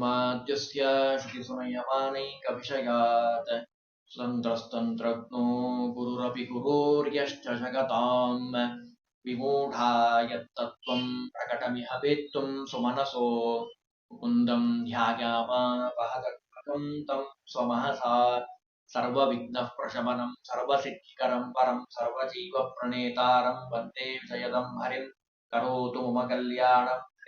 तस्माद्यस्य श्रुतिसंयमानैकविषयात् स्वतन्त्रस्तन्त्रज्ञो गुरुरपि गुरोर्यश्च जगताम् विमूढा यत्तत्त्वम् प्रकटमिह वेत्तुम् सुमनसो। मुकुन्दम् ध्यायामापहतम् तम् स्वमहसा। सर्वविघ्नः प्रशमनम् सर्वसिद्धिकरम् परम् सर्वजीवप्रणेतारम् वंदे विषयदम् हरिम् करोतु मम कल्याणम्।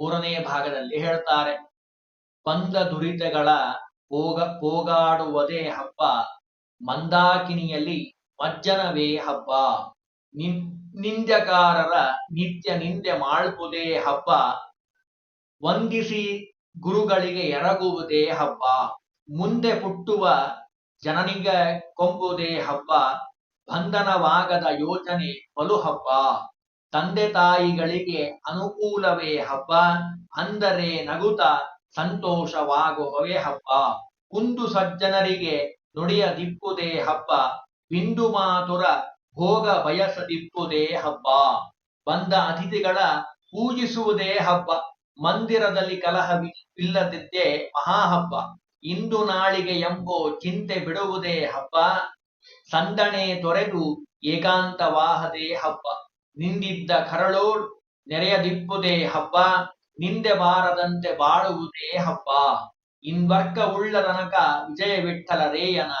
ಮೂರನೇ ಭಾಗದಲ್ಲಿ ಹೇಳ್ತಾರೆ, ಬಂದ ದುರಿತಗಳ ಹೋಗ ಹೋಗಾಡುವುದೇ ಹಬ್ಬ, ಮಂದಾಕಿನಿಯಲ್ಲಿ ಮಜ್ಜನವೇ ಹಬ್ಬ. ನಿಂದ್ಯಕಾರರ ನಿತ್ಯ ನಿಂದೆ ಮಾಡುವುದೇ ಹಬ್ಬ. ವಂದಿಸಿ ಗುರುಗಳಿಗೆ ಎರಗುವುದೇ ಹಬ್ಬ. ಮುಂದೆ ಹುಟ್ಟುವ ಜನನಿಗೆ ಕೊಂಬುದೇ ಹಬ್ಬ. ಬಂಧನವಾಗದ ಯೋಚನೆ ಬಲು ಹಬ್ಬ. ತಂದೆ ತಾಯಿಗಳಿಗೆ ಅನುಕೂಲವೇ ಹಬ್ಬ, ಅಂದರೆ ನಗುತ ಸಂತೋಷವಾಗುವವೇ ಹಬ್ಬ. ಕುಂದು ಸಜ್ಜನರಿಗೆ ನುಡಿಯದಿಪ್ಪುದೇ ಹಬ್ಬ, ಬಿಂದು ಮಾತುರ ಭೋಗ ಬಯಸದಿಪ್ಪುದೇ ಹಬ್ಬ. ಬಂದ ಅತಿಥಿಗಳ ಪೂಜಿಸುವುದೇ ಹಬ್ಬ, ಮಂದಿರದಲ್ಲಿ ಕಲಹವಿಲ್ಲದಿದ್ದೇ ಮಹಾಹಬ್ಬ. ಇಂದು ನಾಳಿಗೆ ಎಂಬೋ ಚಿಂತೆ ಬಿಡುವುದೇ ಹಬ್ಬ, ಸಂದಣೆ ತೊರೆದು ಏಕಾಂತವಾಹದೇ ಹಬ್ಬ. ನಿಂದಿದ್ದ ಕರಳೋಳ್ ನೆರೆಯದಿಪ್ಪುದೇ ಹಬ್ಬ, ನಿಂದೆ ಬಾರದಂತೆ ಬಾಳುವುದೇ ಹಬ್ಬ. ಇನ್ವರ್ಕ ಉಳ್ಳ ತನಕ ವಿಜಯ ವಿಠಲ ರೇಯನ,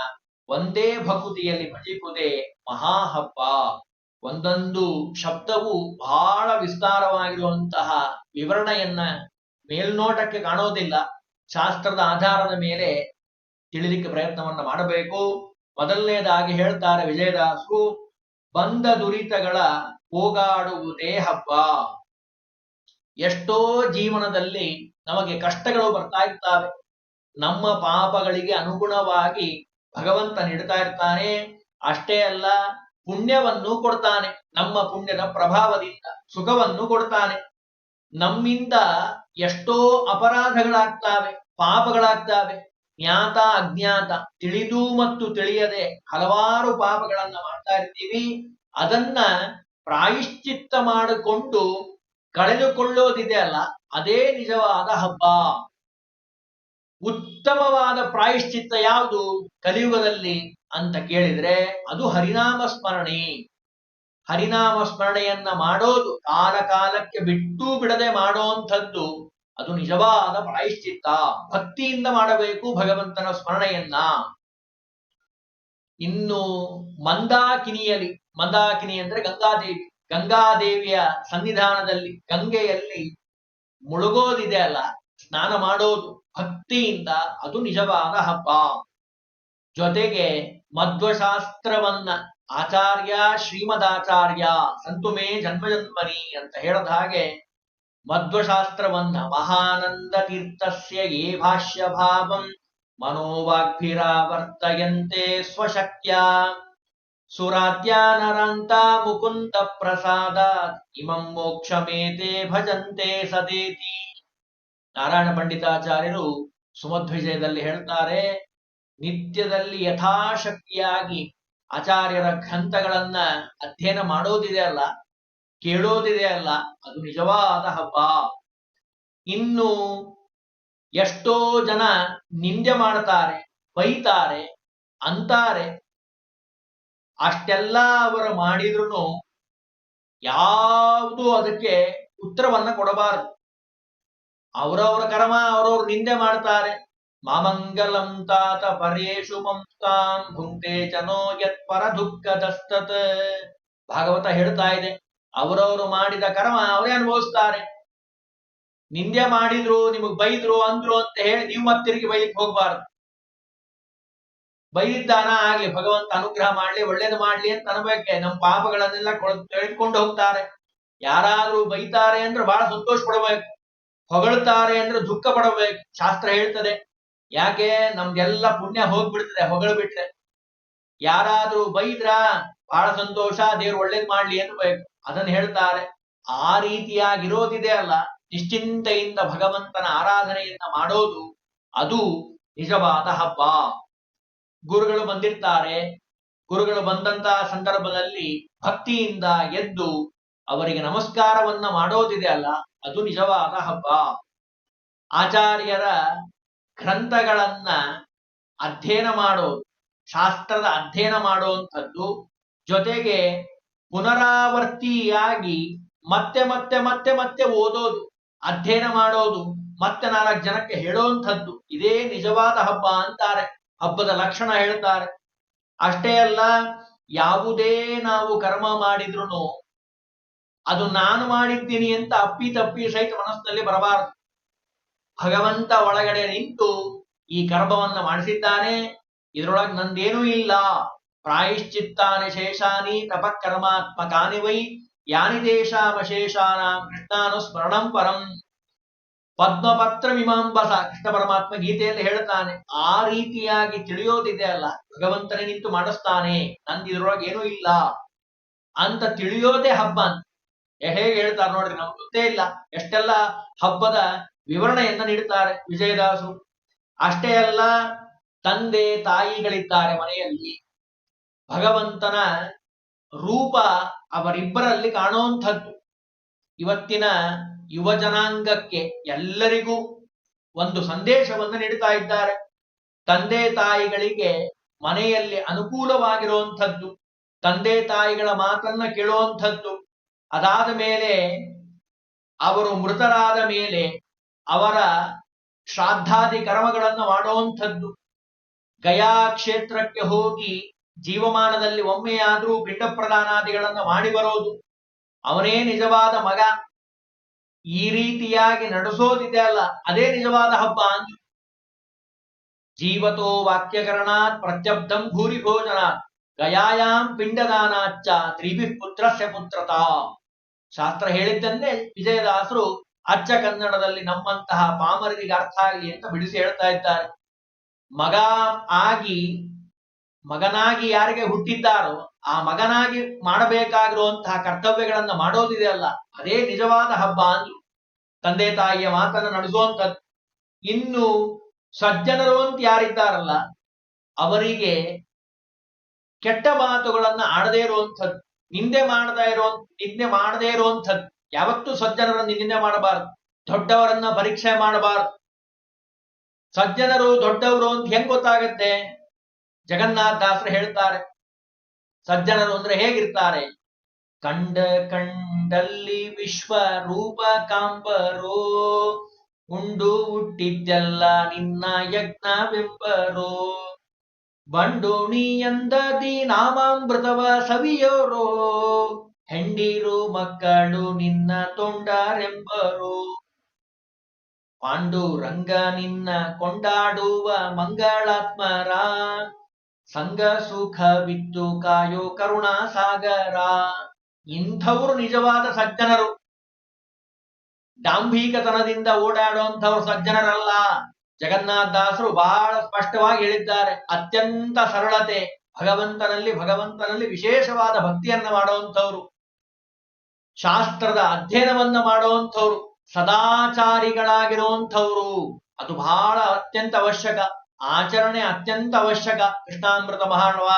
ಒಂದೇ ಭಕುತಿಯಲ್ಲಿ ಭಜಿಪುದೇ ಮಹಾಹಬ್ಬ. ಒಂದೊಂದು ಶಬ್ದವು ಬಹಳ ವಿಸ್ತಾರವಾಗಿರುವಂತಹ ವಿವರಣೆಯನ್ನ ಮೇಲ್ನೋಟಕ್ಕೆ ಕಾಣೋದಿಲ್ಲ. ಶಾಸ್ತ್ರದ ಆಧಾರದ ಮೇಲೆ ತಿಳಿಲಿಕ್ಕೆ ಪ್ರಯತ್ನವನ್ನ ಮಾಡಬೇಕು. ಮೊದಲನೇದಾಗಿ ಹೇಳ್ತಾರೆ ವಿಜಯದಾಸರು ಬಂದ ದುರಿತಗಳ ಹೋಗಾಡುವುದೇ ಹಬ್ಬ. ಎಷ್ಟೋ ಜೀವನದಲ್ಲಿ ನಮಗೆ ಕಷ್ಟಗಳು ಬರ್ತಾ ಇರ್ತವೆ. ನಮ್ಮ ಪಾಪಗಳಿಗೆ ಅನುಗುಣವಾಗಿ ಭಗವಂತ ನೀಡ್ತಾ ಇರ್ತಾನೆ. ಅಷ್ಟೇ ಅಲ್ಲ, ಪುಣ್ಯವನ್ನು ಕೊಡ್ತಾನೆ. ನಮ್ಮ ಪುಣ್ಯದ ಪ್ರಭಾವದಿಂದ ಸುಖವನ್ನು ಕೊಡ್ತಾನೆ. ನಮ್ಮಿಂದ ಎಷ್ಟೋ ಅಪರಾಧಗಳಾಗ್ತಾವೆ, ಪಾಪಗಳಾಗ್ತಾವೆ. ಜ್ಞಾತ ಅಜ್ಞಾತ ತಿಳಿದು ಮತ್ತು ತಿಳಿಯದೆ ಹಲವಾರು ಪಾಪಗಳನ್ನ ಮಾಡ್ತಾ ಇರ್ತೀವಿ. ಅದನ್ನ ಪ್ರಾಯಶ್ಚಿತ್ತ ಮಾಡಿಕೊಂಡು ಕಳೆದುಕೊಳ್ಳೋದಿದೆ ಅಲ್ಲ, ಅದೇ ನಿಜವಾದ ಹಬ್ಬ. ಉತ್ತಮವಾದ ಪ್ರಾಯಶ್ಚಿತ್ತ ಯಾವುದು ಕಲಿಯುಗದಲ್ಲಿ ಅಂತ ಕೇಳಿದ್ರೆ ಅದು ಹರಿನಾಮ ಸ್ಮರಣೆ. ಹರಿನಾಮ ಸ್ಮರಣೆಯನ್ನ ಮಾಡೋದು ಕಾಲ ಕಾಲಕ್ಕೆ ಬಿಟ್ಟು ಬಿಡದೆ ಮಾಡೋಂಥದ್ದು ಅದು ನಿಜವಾದ ಪ್ರಾಯಶ್ಚಿತ್ತ. ಭಕ್ತಿಯಿಂದ ಮಾಡಬೇಕು ಭಗವಂತನ ಸ್ಮರಣೆಯನ್ನ. ಇನ್ನು ಮಂದಾಕಿನಿಯಲ್ಲಿ, ಮಂದಾಕಿನಿ ಅಂದ್ರೆ ಗಂಗಾದೇವಿ. ಗಂಗಾದೇವಿಯ ಸನ್ನಿಧಾನದಲ್ಲಿ, ಗಂಗೆಯಲ್ಲಿ ಮುಳುಗೋದಿದೆ ಅಲ್ಲ, ಸ್ನಾನ ಮಾಡೋದು. ಭಕ್ತಿಯಿಂದ ಅದು ನಿಜವಾದ ಹಬ್ಬ. ಜೊತೆಗೆ ಮಧ್ವಶಾಸ್ತ್ರವನ್ನ ಆಚಾರ್ಯ ಶ್ರೀಮದಾಚಾರ್ಯ ಸಂತುಮೇ ಜನ್ಮ ಜನ್ಮನಿ ಅಂತ ಹೇಳದ ಹಾಗೆ ಮಧ್ವಶಾಸ್ತ್ರವನ್ನ ಮಹಾನಂದ ತೀರ್ಥಸ್ಯ ಏ ಭಾಷ್ಯ ಭಾವಂ ಮನೋವಾಗ್ಭಿರಾವರ್ತಯಂತೆ ಸ್ವಶಕ್ಯ ಸುರಾದ್ಯಾನರಂತ ಮುಕುಂದ ಪ್ರಸಾದ ಇಮಂ ಮೋಕ್ಷಮೇತೆ ಭಜಂತೆ ಸದೇತಿ. ನಾರಾಯಣ ಪಂಡಿತಾಚಾರ್ಯರು ಸುಮಧ್ವಿಜಯದಲ್ಲಿ ಹೇಳ್ತಾರೆ, ನಿತ್ಯದಲ್ಲಿ ಯಥಾಶಕ್ತಿಯಾಗಿ ಆಚಾರ್ಯರ ಗ್ರಂಥಗಳನ್ನ ಅಧ್ಯಯನ ಮಾಡೋದಿದೆ ಅಲ್ಲ ಕೇಳೋದಿದೆ ಅಲ್ಲ, ಅದು ನಿಜವಾದ ಹಬ್ಬ. ಇನ್ನು ಎಷ್ಟೋ ಜನ ನಿಂದೆ ಮಾಡ್ತಾರೆ, ಬೈತಾರೆ, ಅಂತಾರೆ. ಅಷ್ಟೆಲ್ಲ ಅವರು ಮಾಡಿದ್ರು ಯಾವುದು ಅದಕ್ಕೆ ಉತ್ತರವನ್ನ ಕೊಡಬಾರದು. ಅವರವರ ಕರ್ಮ, ಅವರವ್ರು ನಿಂದೆ ಮಾಡ್ತಾರೆ. ಮಾಮಂಗಲಂ ತಾತ ಪರೇಶು ಮಂಸ್ತಾನ್ ಭುಂಕ್ತೆ ಚನೋ ಯತ್ ಪರ ದುಃಖದಸ್ತತ್. ಭಾಗವತ ಹೇಳ್ತಾ ಇದೆ. ಅವರವರು ಮಾಡಿದ ಕರ್ಮ ಅವರೇ ಅನುಭವಿಸ್ತಾರೆ. ನಿಂದೆ ಮಾಡಿದ್ರು, ನಿಮಗ್ ಬೈದ್ರು, ಅಂದ್ರು ಅಂತ ಹೇಳಿ ನೀವು ಮತ್ತೆ ತಿರುಗಿ ಬೈಲಿಕ್ಕೆ ಹೋಗ್ಬಾರ್ದು. ಬೈದಿದ್ದಾನ ಆಗ್ಲಿ, ಭಗವಂತ ಅನುಗ್ರಹ ಮಾಡ್ಲಿ, ಒಳ್ಳೇದು ಮಾಡ್ಲಿ ಅಂತ ಅನ್ಬೇಕೆ. ನಮ್ಮ ಪಾಪಗಳನ್ನೆಲ್ಲ ಕೇಳ್ಕೊಂಡು ಹೋಗ್ತಾರೆ. ಯಾರಾದ್ರೂ ಬೈತಾರೆ ಅಂದ್ರೆ ಬಹಳ ಸಂತೋಷ ಪಡಬೇಕು. ಹೊಗಳ್ತಾರೆ ಅಂದ್ರೆ ದುಃಖ ಪಡಬೇಕು. ಶಾಸ್ತ್ರ ಹೇಳ್ತದೆ. ಯಾಕೆ? ನಮ್ದೆಲ್ಲ ಪುಣ್ಯ ಹೋಗ್ಬಿಡ್ತದೆ ಹೊಗಳ ಬಿಟ್ರೆ ಯಾರಾದ್ರೂ ಬೈದ್ರ? ಬಹಳ ಸಂತೋಷ, ದೇವ್ರು ಒಳ್ಳೇದ್ ಮಾಡ್ಲಿ ಅನ್ಬೇಕು ಅದನ್ನ ಹೇಳ್ತಾರೆ. ಆ ರೀತಿಯಾಗಿರೋದಿದೆ ಅಲ್ಲ, ನಿಶ್ಚಿಂತೆಯಿಂದ ಭಗವಂತನ ಆರಾಧನೆಯನ್ನ ಮಾಡೋದು, ಅದು ನಿಜವಾದ ಹಬ್ಬ. ಗುರುಗಳು ಬಂದಿರ್ತಾರೆ. ಗುರುಗಳು ಬಂದಂತಹ ಸಂದರ್ಭದಲ್ಲಿ ಭಕ್ತಿಯಿಂದ ಎದ್ದು ಅವರಿಗೆ ನಮಸ್ಕಾರವನ್ನ ಮಾಡೋದಿದೆ ಅಲ್ಲ, ಅದು ನಿಜವಾದ ಹಬ್ಬ. ಆಚಾರ್ಯರ ಗ್ರಂಥಗಳನ್ನ ಅಧ್ಯಯನ ಮಾಡೋದು ಶಾಸ್ತ್ರದ ಅಧ್ಯಯನ ಮಾಡುವಂಥದ್ದು ಜೊತೆಗೆ ಪುನರಾವರ್ತಿಯಾಗಿ ಮತ್ತೆ ಮತ್ತೆ ಮತ್ತೆ ಮತ್ತೆ ಓದೋದು, ಅಧ್ಯಯನ ಮಾಡೋದು, ಮತ್ತೆ ನಾಲ್ಕು ಜನಕ್ಕೆ ಹೇಳುವಂಥದ್ದು, ಇದೇ ನಿಜವಾದ ಹಬ್ಬ ಅಂತಾರೆ. ಹಬ್ಬದ ಲಕ್ಷಣ ಹೇಳ್ತಾರೆ. ಅಷ್ಟೇ ಅಲ್ಲ, ಯಾವುದೇ ನಾವು ಕರ್ಮ ಮಾಡಿದ್ರು ಅದು ನಾನು ಮಾಡಿದ್ದೀನಿ ಅಂತ ಅಪ್ಪಿ ತಪ್ಪಿ ಸಹಿತ ಮನಸ್ಸಿನಲ್ಲಿ ಬರಬಾರದು. ಭಗವಂತ ಒಳಗಡೆ ನಿಂತು ಈ ಕರ್ಮವನ್ನ ಮಾಡಿಸಿದ್ದಾನೆ, ಇದರೊಳಗೆ ನಂದೇನೂ ಇಲ್ಲ. ಪ್ರಾಯಶ್ಚಿತ್ತಾನಿ ಶೇಷಾನಿ ತಪಕರ್ಮಾತ್ಮಕಾನಿ ವೈ ಯಾನಿ ದೇಶಾವಶೇಷಾನ ಕೃಷ್ಣಾನು ಸ್ಮರಣಂ ಪರಂ. ಪದ್ಮಪತ್ರ ಮೀಮಾಂಬಸ ಕೃಷ್ಣ ಪರಮಾತ್ಮ ಗೀತೆಯಲ್ಲಿ ಹೇಳ್ತಾನೆ ಆ ರೀತಿಯಾಗಿ ತಿಳಿಯೋದಿದೆ ಅಲ್ಲ, ಭಗವಂತನೇ ನಿಂತು ಮಾಡಿಸ್ತಾನೆ, ನಂದಿದ್ರೊಳಗೆ ಏನೂ ಇಲ್ಲ. ಅಂತ ತಿಳಿಯೋದೇ ಹಬ್ಬ ಅಂತ. ಹೇಗೆ ಹೇಳ್ತಾರೆ ನೋಡ್ರಿ, ನಮ್ಗೆ ಗೊತ್ತೇ ಇಲ್ಲ. ಎಷ್ಟೆಲ್ಲ ಹಬ್ಬದ ವಿವರಣೆಯನ್ನ ನೀಡುತ್ತಾರೆ ವಿಜಯದಾಸು ಅಷ್ಟೇ ಅಲ್ಲ, ತಂದೆ ತಾಯಿಗಳಿದ್ದಾರೆ ಮನೆಯಲ್ಲಿ. ಭಗವಂತನ ರೂಪ ಅವರಿಬ್ಬರಲ್ಲಿ ಕಾಣುವಂಥದ್ದು. ಇವತ್ತಿನ ಯುವ ಜನಾಂಗಕ್ಕೆ ಎಲ್ಲರಿಗೂ ಒಂದು ಸಂದೇಶವನ್ನು ನೀಡುತ್ತಾ ಇದ್ದಾರೆ. ತಂದೆ ತಾಯಿಗಳಿಗೆ ಮನೆಯಲ್ಲಿ ಅನುಕೂಲವಾಗಿರುವಂಥದ್ದು, ತಂದೆ ತಾಯಿಗಳ ಮಾತನ್ನ ಕೇಳುವಂಥದ್ದು, ಅದಾದ ಮೇಲೆ ಅವರು ಮೃತರಾದ ಮೇಲೆ ಅವರ ಶ್ರಾದ್ದಾದಿ ಕರ್ಮಗಳನ್ನು ಮಾಡುವಂಥದ್ದು. ಗಯಾ ಕ್ಷೇತ್ರಕ್ಕೆ ಹೋಗಿ ಜೀವಮಾನದಲ್ಲಿ ಒಮ್ಮೆಯಾದರೂ ಪಿಂಡ ಪ್ರದಾನಾದಿಗಳನ್ನು ಮಾಡಿ ಬರೋದು. ಅವನೇ ನಿಜವಾದ ಮಗ. ಈ ರೀತಿಯಾಗಿ ನಡೆಸೋದಿದೆ ಅಲ್ಲ. ಅದೇ ನಿಜವಾದ ಹಬ್ಬ ಅಂತ ಜೀವತೋ ವಾಕ್ಯಕರಣಾತ್ ಪ್ರತ್ಯಬ್ಧಂ ಭೂರಿ ಭೋಜನಾತ್ ಗಯಾಯಾಂ ಪಿಂಡದಾನಾಚ್ಚ ತ್ರಿಭಿ ಪುತ್ರಸ್ಯ ಪುತ್ರತಾ. ಶಾಸ್ತ್ರ ಹೇಳಿದ್ದಂತೆ ವಿಜಯದಾಸರು ಅಚ್ಚ ಕನ್ನಡದಲ್ಲಿ ನಮ್ಮಂತಹ ಪಾಮರರಿಗೆ ಅರ್ಥ ಆಗಲಿ ಅಂತ ಬಿಡಿಸಿ ಹೇಳ್ತಾ ಇದ್ದಾರೆ. ಮಗ ಆಗಿ ಮಗನಾಗಿ ಯಾರಿಗೆ ಹುಟ್ಟಿದ್ದಾರೋ, ಆ ಮಗನಾಗಿ ಮಾಡಬೇಕಾಗಿರುವಂತಹ ಕರ್ತವ್ಯಗಳನ್ನ ಮಾಡೋದಿದೆ ಅಲ್ಲ. ಅದೇ ನಿಜವಾದ ಹಬ್ಬ ಅಂದ್ರು ತಂದೆ ತಾಯಿಯ ಮಾತನ್ನ ನಡೆಸುವಂಥದ್ದು. ಇನ್ನು ಸಜ್ಜನರು ಅಂತ ಯಾರಿದ್ದಾರಲ್ಲ, ಅವರಿಗೆ ಕೆಟ್ಟ ಮಾತುಗಳನ್ನ ಆಡದೇ ಇರುವಂಥದ್ದು. ನಿಂದೆ ಮಾಡದೇ ಇರೋ, ನಿಂದೆ ಮಾಡದೇ ಇರುವಂಥದ್ದು. ಯಾವತ್ತೂ ಸಜ್ಜನರನ್ನು ನಿಂದೆ ಮಾಡಬಾರದು. ದೊಡ್ಡವರನ್ನ ಪರೀಕ್ಷೆ ಮಾಡಬಾರದು. ಸಜ್ಜನರು ದೊಡ್ಡವರು ಅಂತ ಹೆಂಗ್ ಗೊತ್ತಾಗತ್ತೆ? ಜಗನ್ನಾಥ ದಾಸರು ಹೇಳ್ತಾರೆ ಸಜ್ಜನರು ಅಂದ್ರೆ ಹೇಗಿರ್ತಾರೆ? ಕಂಡ ಕಂಡಲ್ಲಿ ವಿಶ್ವ ರೂಪ ಕಾಂಬರೋ, ಉಂಡು ಹುಟ್ಟಿದ್ದೆಲ್ಲ ನಿನ್ನ ಯಜ್ಞವೆಂಬರೋ. ಬಂಡೋಣಿಯಂದದಿ ನಾಮಾಮೃತವ ಸವಿಯೋರೋ, ಹೆಂಡಿರು ಮಕ್ಕಳು ನಿನ್ನ ತೊಂಡರೆಂಬರು. ಪಾಂಡುರಂಗ ನಿನ್ನ ಕೊಂಡಾಡುವ ಮಂಗಳಾತ್ಮರ ಸಂಗ ಸುಖವಿತ್ತು ಕಾಯೋ ಕರುಣಾ ಸಾಗರ ಇಂಥವರು ನಿಜವಾದ ಸಜ್ಜನರು. ಡಾಂಭೀಕತನದಿಂದ ಓಡಾಡುವಂಥವ್ರು ಸಜ್ಜನರಲ್ಲ. ಜಗನ್ನಾಥ ದಾಸರು ಬಹಳ ಸ್ಪಷ್ಟವಾಗಿ ಹೇಳಿದ್ದಾರೆ. ಅತ್ಯಂತ ಸರಳತೆ, ಭಗವಂತನಲ್ಲಿ ಭಗವಂತನಲ್ಲಿ ವಿಶೇಷವಾದ ಭಕ್ತಿಯನ್ನ ಮಾಡುವಂಥವ್ರು. ಶಾಸ್ತ್ರದ ಅಧ್ಯಯನವನ್ನ ಮಾಡುವಂಥವ್ರು. ಸದಾಚಾರಿಗಳಾಗಿರುವಂಥವ್ರು. ಅದು ಬಹಳ ಅತ್ಯಂತ ಅವಶ್ಯಕ. ಆಚರಣೆ ಅತ್ಯಂತ ಅವಶ್ಯಕ. ಕೃಷ್ಣಾಮೃತ ಮಹಾಣವ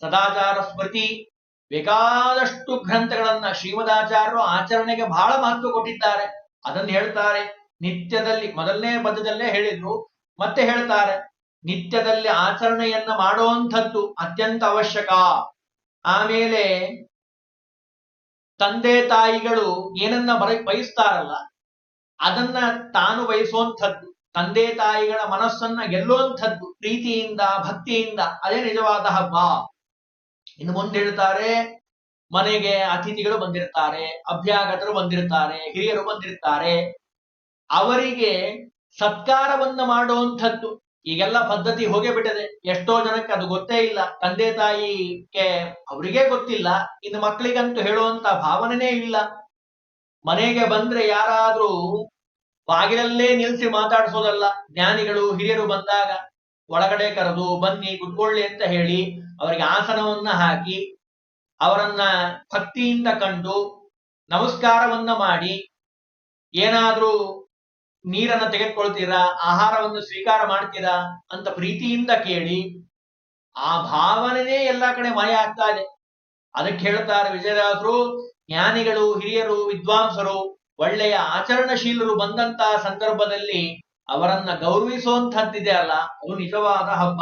ಸದಾಚಾರ ಸ್ಮೃತಿ, ಬೇಕಾದಷ್ಟು ಗ್ರಂಥಗಳನ್ನ ಶ್ರೀಮದಾಚಾರ್ಯರು ಆಚರಣೆಗೆ ಬಹಳ ಮಹತ್ವ ಕೊಟ್ಟಿದ್ದಾರೆ. ಅದನ್ನು ಹೇಳ್ತಾರೆ, ನಿತ್ಯದಲ್ಲಿ, ಮೊದಲನೇ ಪದದಲ್ಲೇ ಹೇಳಿದ್ರು, ಮತ್ತೆ ಹೇಳ್ತಾರೆ, ನಿತ್ಯದಲ್ಲಿ ಆಚರಣೆಯನ್ನ ಮಾಡುವಂಥದ್ದು ಅತ್ಯಂತ ಅವಶ್ಯಕ. ಆಮೇಲೆ, ತಂದೆ ತಾಯಿಗಳು ಏನನ್ನ ಬರ, ಬಯಸ್ತಾರಲ್ಲ, ಅದನ್ನ ತಾನು ಬಯಸುವಂಥದ್ದು. ತಂದೆ ತಾಯಿಗಳ ಮನಸ್ಸನ್ನ ಗೆಲ್ಲುವಂಥದ್ದು, ಪ್ರೀತಿಯಿಂದ, ಭಕ್ತಿಯಿಂದ, ಅದೇ ನಿಜವಾದ ಹಬ್ಬ. ಇನ್ನು ಮುಂದೆ ಹೇಳ್ತಾರೆ, ಮನೆಗೆ ಅತಿಥಿಗಳು ಬಂದಿರ್ತಾರೆ, ಅಭ್ಯಾಗತರು ಬಂದಿರ್ತಾರೆ, ಹಿರಿಯರು ಬಂದಿರ್ತಾರೆ. ಅವರಿಗೆ ಸತ್ಕಾರವನ್ನ ಮಾಡುವಂಥದ್ದು. ಈಗೆಲ್ಲ ಪದ್ಧತಿ ಹೋಗೇ ಬಿಟ್ಟಿದೆ ಎಷ್ಟೋ ಜನಕ್ಕೆ ಅದು ಗೊತ್ತೇ ಇಲ್ಲ. ತಂದೆ ತಾಯಿಗೆ ಅವರಿಗೇ ಗೊತ್ತಿಲ್ಲ. ಇನ್ನು ಮಕ್ಕಳಿಗಂತೂ ಹೇಳುವಂತ ಭಾವನೆನೇ ಇಲ್ಲ. ಮನೆಗೆ ಬಂದ್ರೆ ಯಾರಾದ್ರೂ ಬಾಗಿಲಲ್ಲೇ ನಿಲ್ಸಿ ಮಾತಾಡಿಸೋದಲ್ಲ. ಜ್ಞಾನಿಗಳು, ಹಿರಿಯರು ಬಂದಾಗ ಒಳಗಡೆ ಕರೆದು, ಬನ್ನಿ ಕುತ್ಕೊಳ್ಳಿ ಅಂತ ಹೇಳಿ ಅವರಿಗೆ ಆಸನವನ್ನ ಹಾಕಿ, ಅವರನ್ನ ಭಕ್ತಿಯಿಂದ ಕಂಡು, ನಮಸ್ಕಾರವನ್ನ ಮಾಡಿ, ಏನಾದ್ರೂ ನೀರನ್ನ ತೆಗೆದುಕೊಳ್ತೀರಾ, ಆಹಾರವನ್ನು ಸ್ವೀಕಾರ ಮಾಡ್ತೀರಾ ಅಂತ ಪ್ರೀತಿಯಿಂದ ಕೇಳಿ, ಆ ಭಾವನೆನೇ ಎಲ್ಲಾ ಕಡೆ ಮಾಯ ಆಗ್ತಾ ಇದೆ. ಅದಕ್ಕೆ ಹೇಳ್ತಾರೆ ವಿಜಯದಾಸರು, ಜ್ಞಾನಿಗಳು, ಹಿರಿಯರು, ವಿದ್ವಾಂಸರು ಒಳ್ಳೆಯ ಆಚರಣಶೀಲರು ಬಂದಂತಹ ಸಂದರ್ಭದಲ್ಲಿ ಅವರನ್ನ ಗೌರವಿಸುವಂತಹದ್ದಿದೆ ಅಲ್ಲ? ಅದು ನಿಜವಾದ ಹಬ್ಬ.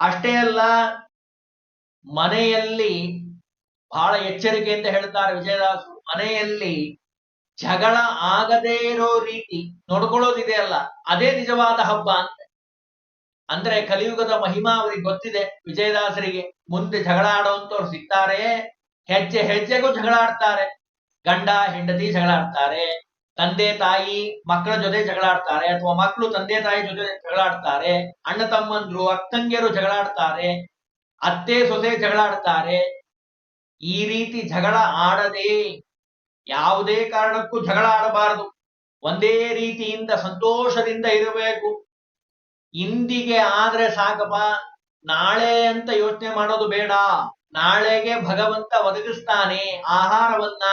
ಅಷ್ಟೇ ಅಲ್ಲ, ಮನೆಯಲ್ಲಿ ಬಹಳ ಎಚ್ಚರಿಕೆಯಿಂದ ಹೇಳ್ತಾರೆ ವಿಜಯದಾಸರು, ಮನೆಯಲ್ಲಿ ಜಗಳ ಆಗದೇ ಇರೋ ರೀತಿ ನೋಡ್ಕೊಳ್ಳೋದಿದೆ ಅಲ್ಲ? ಅದೇ ನಿಜವಾದ ಹಬ್ಬ ಅಂತ. ಅಂದ್ರೆ ಕಲಿಯುಗದ ಮಹಿಮಾ ಅವರಿಗೆ ಗೊತ್ತಿದೆ, ವಿಜಯದಾಸರಿಗೆ ಮುಂದೆ ಜಗಳ ಆಡುವಂತವ್ರು ಸಿಗ್ತಾರೆ, ಹೆಜ್ಜೆ ಹೆಜ್ಜೆಗೂ ಜಗಳ ಆಡ್ತಾರೆ. ಗಂಡ, ಹೆಂಡತಿ ಜಗಳ ಆಡ್ತಾರೆ ತಂದೆ, ತಾಯಿ, ಮಕ್ಕಳ ಜೊತೆ ಜಗಳ ಆಡ್ತಾರೆ ಅಥವಾ ಮಕ್ಕಳು ತಂದೆ, ತಾಯಿ ಜೊತೆ ಜಗಳ ಆಡ್ತಾರೆ ಅಣ್ಣ, ತಮ್ಮಂದ್ರು ಅಕ್ಕಂಗಿಯರು ಜಗಳ ಆಡ್ತಾರೆ ಅತ್ತೆ, ಸೊಸೆ ಜಗಳ ಆಡ್ತಾರೆ ಈ ರೀತಿ ಜಗಳ ಆಡದೆ ಯಾವುದೇ ಕಾರಣಕ್ಕೂ ಜಗಳ ಆಡಬಾರದು. ಒಂದೇ ರೀತಿಯಿಂದ ಸಂತೋಷದಿಂದ ಇರಬೇಕು. ಇಂದಿಗೆ ಆದ್ರೆ ಸಾಕಪ್ಪ, ನಾಳೆ ಅಂತ ಯೋಚನೆ ಮಾಡೋದು ಬೇಡ. ನಾಳೆಗೆ ಭಗವಂತ ಒದಗಿಸ್ತಾನೆ ಆಹಾರವನ್ನ.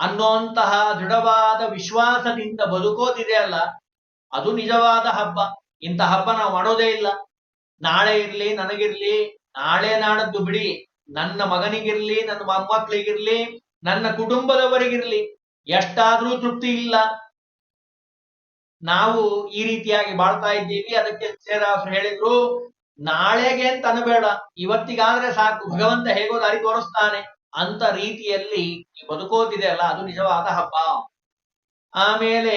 ಅನ್ನುವಂತಹ ದೃಢವಾದ ವಿಶ್ವಾಸದಿಂದ ಬದುಕೋದಿದೆ ಅಲ್ಲ, ಅದು ನಿಜವಾದ ಹಬ್ಬ. ಇಂಥ ಹಬ್ಬ ನಾವು ಮಾಡೋದೇ ಇಲ್ಲ. ನಾಳೆ ಇರ್ಲಿ, ನನಗಿರ್ಲಿ, ನಾಳೆ ನಾಡದ್ದು ಬಿಡಿ. ನನ್ನ ಮಗನಿಗಿರ್ಲಿ, ನನ್ನ ಮೊಮ್ಮಕ್ಕಳಿಗಿರ್ಲಿ ನನ್ನ ಕುಟುಂಬದವರಿಗಿರ್ಲಿ, ಎಷ್ಟಾದ್ರೂ ತೃಪ್ತಿ ಇಲ್ಲ. ನಾವು ಈ ರೀತಿಯಾಗಿ ಬಾಳ್ತಾ ಇದ್ದೀವಿ. ಅದಕ್ಕೆ ಸೇರಾಸರು ಹೇಳಿದ್ರು, ನಾಳೆಗೆ ಅಂತ ಅನ್ಬೇಡ ಇವತ್ತಿಗಾದ್ರೆ ಸಾಕು. ಭಗವಂತ ಹೇಗೋ ದಾರಿ ತೋರಿಸ್ತಾನೆ. ಅಂತ ರೀತಿಯಲ್ಲಿ ಬದುಕೋದಿದೆ ಅಲ್ಲ, ಅದು ನಿಜವಾದ ಹಬ್ಬ. ಆಮೇಲೆ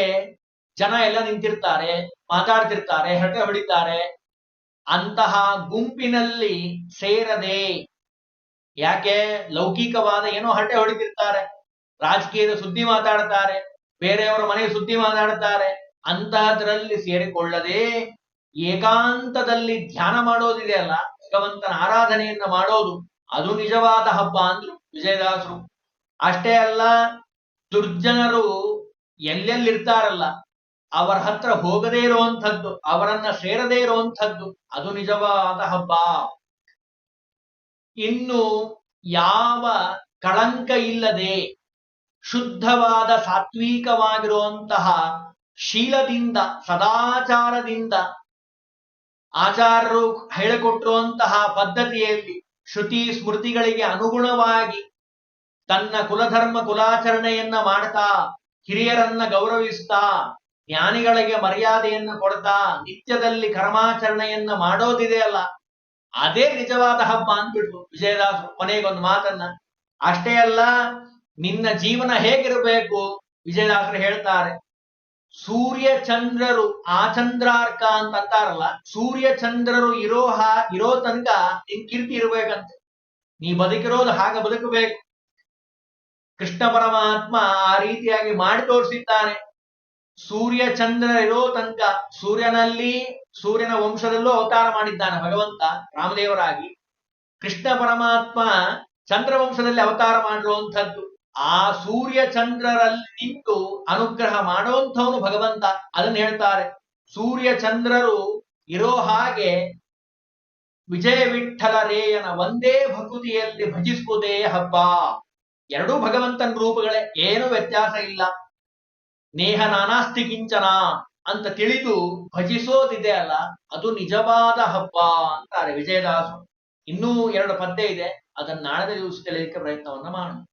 ಜನ ಎಲ್ಲ ನಿಂತಿರ್ತಾರೆ, ಮಾತಾಡ್ತಿರ್ತಾರೆ, ಹರಟೆ ಹೊಡಿತಾರೆ. ಅಂತಹ ಗುಂಪಿನಲ್ಲಿ ಸೇರದೆ ಯಾಕೆ ಲೌಕಿಕವಾದ ಏನೋ ಹರಟೆ ಹೊಡಿತಿರ್ತಾರೆ, ರಾಜಕೀಯದ ಸುದ್ದಿ ಮಾತಾಡ್ತಾರೆ, ಬೇರೆಯವರ ಮನೆ ಸುದ್ದಿ ಮಾತಾಡ್ತಾರೆ, ಅಂತಹದ್ರಲ್ಲಿ ಸೇರಿಕೊಳ್ಳದೆ ಏಕಾಂತದಲ್ಲಿ ಧ್ಯಾನ ಮಾಡೋದಿದೆ ಅಲ್ಲ, ಭಗವಂತನ ಆರಾಧನೆಯನ್ನ ಮಾಡೋದು. ಅದು ನಿಜವಾದ ಹಬ್ಬ ಅಂದ್ರು ವಿಜಯದಾಸರು. ಅಷ್ಟೇ ಅಲ್ಲ, ದುರ್ಜನರು ಎಲ್ಲೆಲ್ಲಿರ್ತಾರಲ್ಲ, ಅವರ ಹತ್ರ ಹೋಗದೇ ಇರುವಂಥದ್ದು, ಅವರನ್ನ ಸೇರದೇ ಇರುವಂಥದ್ದು, ಅದು ನಿಜವಾದ ಹಬ್ಬ. ಇನ್ನು ಯಾವ ಕಳಂಕ ಇಲ್ಲದೆ, ಶುದ್ಧವಾದ ಸಾತ್ವಿಕವಾಗಿರುವಂತಹ ಶೀಲದಿಂದ, ಸದಾಚಾರದಿಂದ ಆಚಾರರು ಹೇಳಿಕೊಟ್ಟಿರುವಂತಹ ಪದ್ಧತಿಯಲ್ಲಿ ಶ್ರುತಿ ಸ್ಮೃತಿಗಳಿಗೆ ಅನುಗುಣವಾಗಿ ತನ್ನ ಕುಲಧರ್ಮ ಕುಲಾಚರಣೆಯನ್ನ ಮಾಡ್ತಾ, ಹಿರಿಯರನ್ನ ಗೌರವಿಸ್ತಾ, ಜ್ಞಾನಿಗಳಿಗೆ ಮರ್ಯಾದೆಯನ್ನ ಕೊಡ್ತಾ, ನಿತ್ಯದಲ್ಲಿ ಕರ್ಮಾಚರಣೆಯನ್ನ ಮಾಡೋದಿದೆ ಅಲ್ಲ. ಅದೇ ನಿಜವಾದ ಹಬ್ಬ ಅಂದ್ಬಿಟ್ರು ವಿಜಯದಾಸರು ಕೊನೆಗೊಂದು ಮಾತನ್ನ. ಅಷ್ಟೇ ಅಲ್ಲ, ನಿನ್ನ ಜೀವನ ಹೇಗಿರಬೇಕು? ವಿಜಯದಾಸರು ಹೇಳ್ತಾರೆ ಸೂರ್ಯ ಚಂದ್ರರು ಆ ಚಂದ್ರಾರ್ಕ ಅಂತ ಅಂತಾರಲ್ಲ ಸೂರ್ಯ ಚಂದ್ರರು ಇರೋ ಹಾ, ಇರೋ ತನಕ ನಿನ್ ಕೀರ್ತಿ ಇರ್ಬೇಕಂತೆ. ನೀ ಬದುಕಿರೋದು ಹಾಗೆ ಬದುಕಬೇಕು. ಕೃಷ್ಣ ಪರಮಾತ್ಮ ಆ ರೀತಿಯಾಗಿ ಮಾಡಿ ತೋರಿಸಿದ್ದಾನೆ. ಸೂರ್ಯ ಚಂದ್ರ ಇರೋ ತನಕ ಸೂರ್ಯನಲ್ಲಿ ಸೂರ್ಯನ ವಂಶದಲ್ಲೂ ಅವತಾರ ಮಾಡಿದ್ದಾನೆ ಭಗವಂತ ರಾಮದೇವರಾಗಿ. ಕೃಷ್ಣ ಪರಮಾತ್ಮ ಚಂದ್ರವಂಶದಲ್ಲಿ ಅವತಾರ ಮಾಡಿರುವಂಥದ್ದು. ಆ ಸೂರ್ಯ ಚಂದ್ರರಲ್ಲಿ ನಿಂತು ಅನುಗ್ರಹ ಮಾಡುವಂಥವನು ಭಗವಂತ ಅದನ್ನ ಹೇಳ್ತಾರೆ. ಸೂರ್ಯ ಚಂದ್ರರು ಇರೋ ಹಾಗೆ ವಿಜಯ ವಿಠಲ ರೇಯನ ಒಂದೇ ಭಕೃತಿಯಲ್ಲಿ ಭಜಿಸುವುದೇ ಹಬ್ಬ. ಎರಡೂ ಭಗವಂತನ ರೂಪಗಳೇ, ಏನು ವ್ಯತ್ಯಾಸ ಇಲ್ಲ. ನೇಹ ನಾನಾಸ್ತಿ ಕಿಂಚನ ಅಂತ ತಿಳಿದು ಭಜಿಸೋದಿದೆ ಅಲ್ಲ, ಅದು ನಿಜವಾದ ಹಬ್ಬ ಅಂತಾರೆ ವಿಜಯದಾಸು ಇನ್ನೂ ಎರಡು ಪದ್ಯ ಇದೆ, ಅದನ್ನ ನಾಳೆ ದಿವಸ ತಿಳಿಯಲಿಕ್ಕೆ ಪ್ರಯತ್ನವನ್ನ ಮಾಡೋಣ.